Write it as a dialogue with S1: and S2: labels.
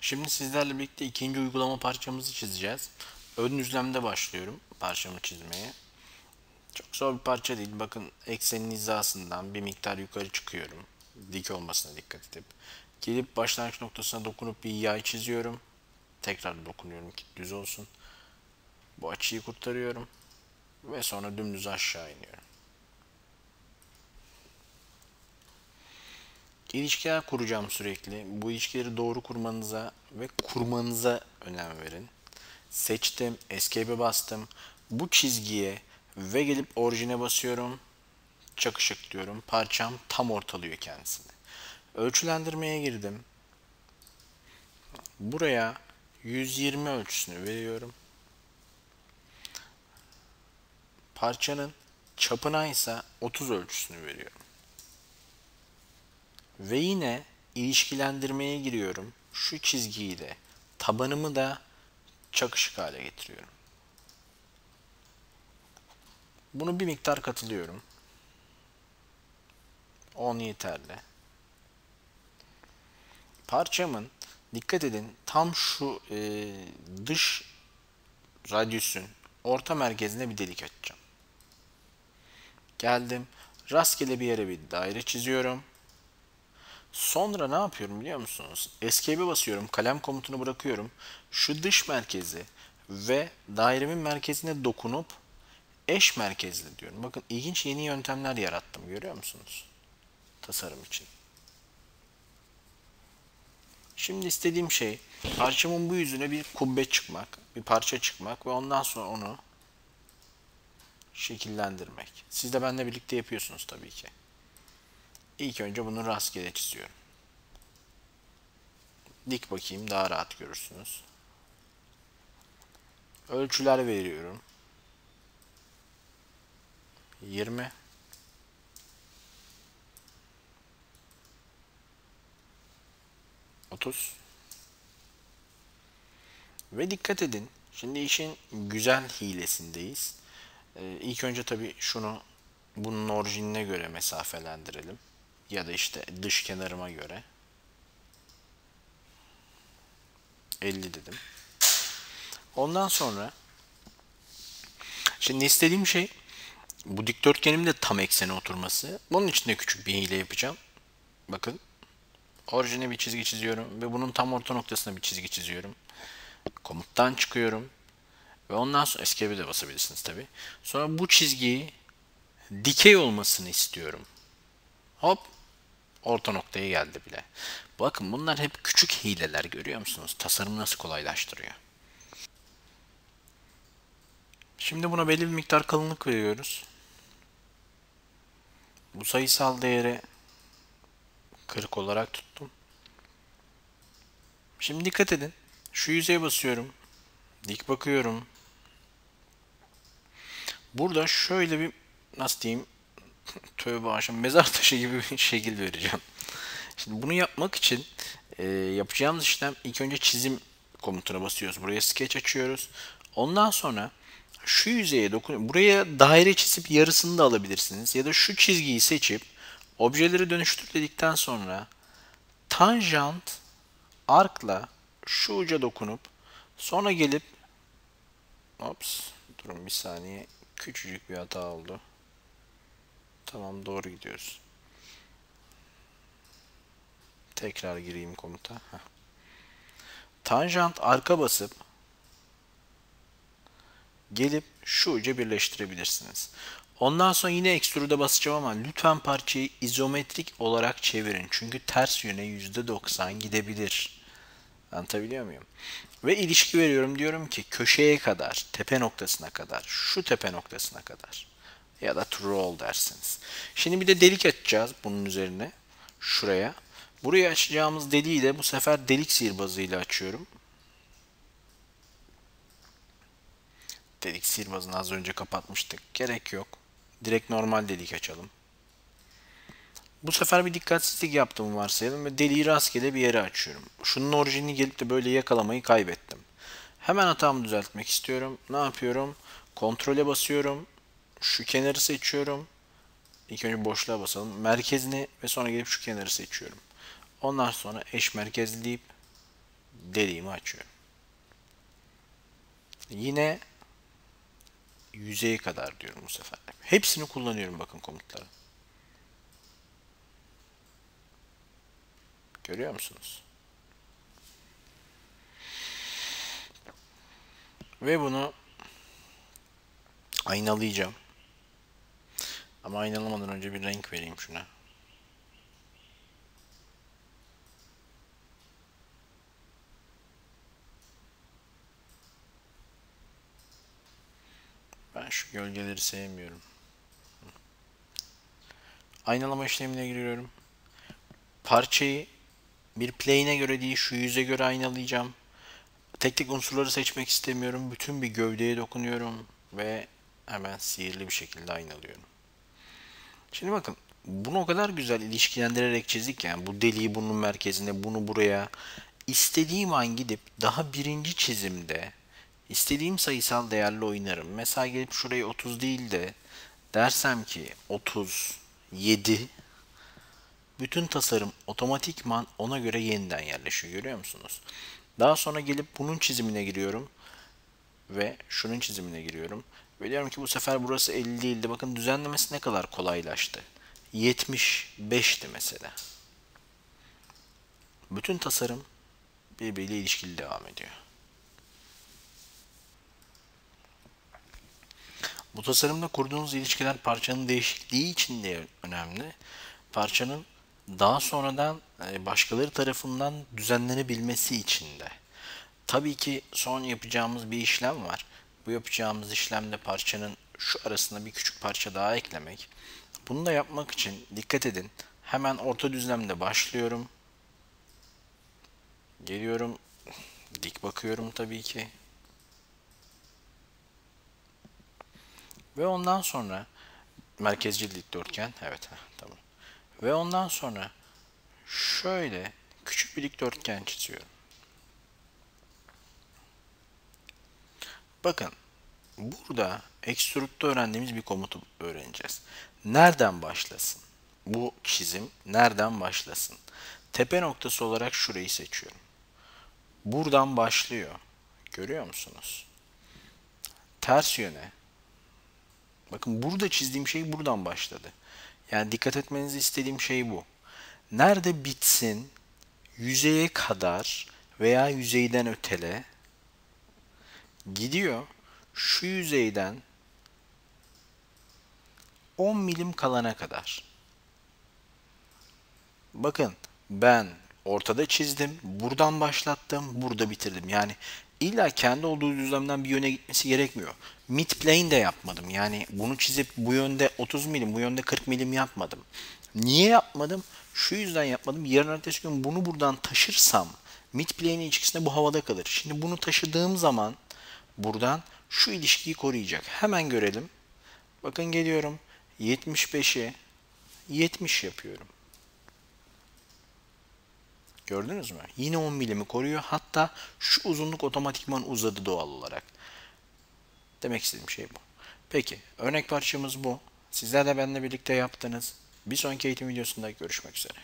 S1: Şimdi sizlerle birlikte ikinci uygulama parçamızı çizeceğiz. Ön düzlemde başlıyorum parçamı çizmeye. Çok zor bir parça değil. Bakın eksenin hizasından bir miktar yukarı çıkıyorum. Dik olmasına dikkat edip. Gelip başlangıç noktasına dokunup bir yay çiziyorum. Tekrar dokunuyorum ki düz olsun. Bu açıyı kurtarıyorum. Ve sonra dümdüz aşağı iniyorum. İlişkiler kuracağım sürekli. Bu ilişkileri doğru kurmanıza ve kurmanıza önem verin. Seçtim, Escape'e bastım. Bu çizgiye ve gelip orijine basıyorum. Çakışık diyorum. Parçam tam ortalıyor kendisini. Ölçülendirmeye girdim. Buraya 120 ölçüsünü veriyorum. Parçanın çapına ise 30 ölçüsünü veriyorum. Ve yine ilişkilendirmeye giriyorum. Şu çizgiyi de tabanımı da çakışık hale getiriyorum. Bunu bir miktar katılıyorum. 10 yeterli. Parçamın dikkat edin tam şu e, dış radyüsün orta merkezine bir delik açacağım. Geldim. Rastgele bir yere bir daire çiziyorum. Sonra ne yapıyorum biliyor musunuz? Escape'e basıyorum. Kalem komutunu bırakıyorum. Şu dış merkezi ve dairemin merkezine dokunup eş merkezli diyorum. Bakın ilginç yeni yöntemler yarattım. Görüyor musunuz? Tasarım için. Şimdi istediğim şey parçamın bu yüzüne bir kubbe çıkmak, bir parça çıkmak ve ondan sonra onu şekillendirmek. Siz de benimle birlikte yapıyorsunuz tabii ki. İlk önce bunu rastgele çiziyorum. Dik bakayım daha rahat görürsünüz. Ölçüler veriyorum. 20 30 ve dikkat edin. Şimdi işin güzel hilesindeyiz. Ee, ilk önce tabii şunu bunun orijinine göre mesafelendirelim ya da işte dış kenarıma göre 50 dedim. Ondan sonra şimdi istediğim şey bu dikdörtgenimin de tam eksene oturması. Bunun için de küçük bir hile yapacağım. Bakın. Orijine bir çizgi çiziyorum ve bunun tam orta noktasına bir çizgi çiziyorum. Komuttan çıkıyorum. Ve ondan sonra escape'e de basabilirsiniz tabi. Sonra bu çizgiyi dikey olmasını istiyorum. Hop orta noktaya geldi bile. Bakın bunlar hep küçük hileler görüyor musunuz? Tasarım nasıl kolaylaştırıyor. Şimdi buna belli bir miktar kalınlık veriyoruz. Bu sayısal değeri 40 olarak tuttum. Şimdi dikkat edin. Şu yüzeye basıyorum. Dik bakıyorum. Burada şöyle bir nasıl diyeyim tövbe aşım mezar taşı gibi bir şekil vereceğim. Şimdi bunu yapmak için e, yapacağımız işlem ilk önce çizim komutuna basıyoruz. Buraya sketch açıyoruz. Ondan sonra şu yüzeye dokun. Buraya daire çizip yarısını da alabilirsiniz. Ya da şu çizgiyi seçip objeleri dönüştür dedikten sonra tanjant arkla şu uca dokunup sonra gelip ops durun bir saniye küçücük bir hata oldu. Tamam doğru gidiyoruz. Tekrar gireyim komuta. Heh. Tanjant arka basıp gelip şu ucu birleştirebilirsiniz. Ondan sonra yine extrude'a basacağım ama lütfen parçayı izometrik olarak çevirin. Çünkü ters yöne %90 gidebilir. Anlatabiliyor muyum? Ve ilişki veriyorum diyorum ki köşeye kadar, tepe noktasına kadar, şu tepe noktasına kadar ya da true all dersiniz. Şimdi bir de delik açacağız bunun üzerine. Şuraya. Buraya açacağımız deliği de bu sefer delik sihirbazıyla açıyorum. Delik sihirbazını az önce kapatmıştık. Gerek yok. Direkt normal delik açalım. Bu sefer bir dikkatsizlik yaptığımı varsayalım ve deliği rastgele bir yere açıyorum. Şunun orijinini gelip de böyle yakalamayı kaybettim. Hemen hatamı düzeltmek istiyorum. Ne yapıyorum? Kontrole basıyorum. Şu kenarı seçiyorum. İlk önce boşluğa basalım. Merkezini ve sonra gelip şu kenarı seçiyorum. Ondan sonra eş merkezli deyip deliğimi açıyorum. Yine yüzeye kadar diyorum bu sefer. Hepsini kullanıyorum bakın komutları. Görüyor musunuz? Ve bunu aynalayacağım. Ama aynalamadan önce bir renk vereyim şuna. Ben şu gölgeleri sevmiyorum. Aynalama işlemine giriyorum. Parçayı bir plane'e göre değil şu yüze göre aynalayacağım. Tek tek unsurları seçmek istemiyorum. Bütün bir gövdeye dokunuyorum ve hemen sihirli bir şekilde aynalıyorum. Şimdi bakın bunu o kadar güzel ilişkilendirerek çizdik yani bu deliği bunun merkezine bunu buraya istediğim an gidip daha birinci çizimde istediğim sayısal değerle oynarım. Mesela gelip şurayı 30 değil de dersem ki 37 bütün tasarım otomatikman ona göre yeniden yerleşiyor. Görüyor musunuz? Daha sonra gelip bunun çizimine giriyorum. Ve şunun çizimine giriyorum. Ve diyorum ki bu sefer burası 50 değildi. Bakın düzenlemesi ne kadar kolaylaştı. 75'ti mesela. Bütün tasarım birbiriyle ilişkili devam ediyor. Bu tasarımda kurduğunuz ilişkiler parçanın değişikliği için de önemli. Parçanın daha sonradan e, başkaları tarafından düzenlenebilmesi için de. Tabii ki son yapacağımız bir işlem var. Bu yapacağımız işlemde parçanın şu arasına bir küçük parça daha eklemek. Bunu da yapmak için dikkat edin. Hemen orta düzlemde başlıyorum. Geliyorum. Dik bakıyorum tabii ki. Ve ondan sonra merkezci dikdörtgen. Evet tamam. Ve ondan sonra şöyle küçük bir dikdörtgen çiziyorum. Bakın burada extrude'da öğrendiğimiz bir komutu öğreneceğiz. Nereden başlasın? Bu çizim nereden başlasın? Tepe noktası olarak şurayı seçiyorum. Buradan başlıyor. Görüyor musunuz? Ters yöne. Bakın burada çizdiğim şey buradan başladı. Yani dikkat etmenizi istediğim şey bu. Nerede bitsin yüzeye kadar veya yüzeyden ötele gidiyor şu yüzeyden 10 milim kalana kadar. Bakın ben ortada çizdim, buradan başlattım, burada bitirdim. Yani illa kendi olduğu düzlemden bir yöne gitmesi gerekmiyor. Mid plane de yapmadım. Yani bunu çizip bu yönde 30 milim, bu yönde 40 milim yapmadım. Niye yapmadım? Şu yüzden yapmadım. Yarın ertesi gün bunu buradan taşırsam mid plane'in ilişkisinde bu havada kalır. Şimdi bunu taşıdığım zaman buradan şu ilişkiyi koruyacak. Hemen görelim. Bakın geliyorum. 75'i 70 yapıyorum. Gördünüz mü? Yine 10 milimi koruyor. Hatta şu uzunluk otomatikman uzadı doğal olarak. Demek istediğim şey bu. Peki örnek parçamız bu. Sizler de benimle birlikte yaptınız. Bir sonraki eğitim videosunda görüşmek üzere.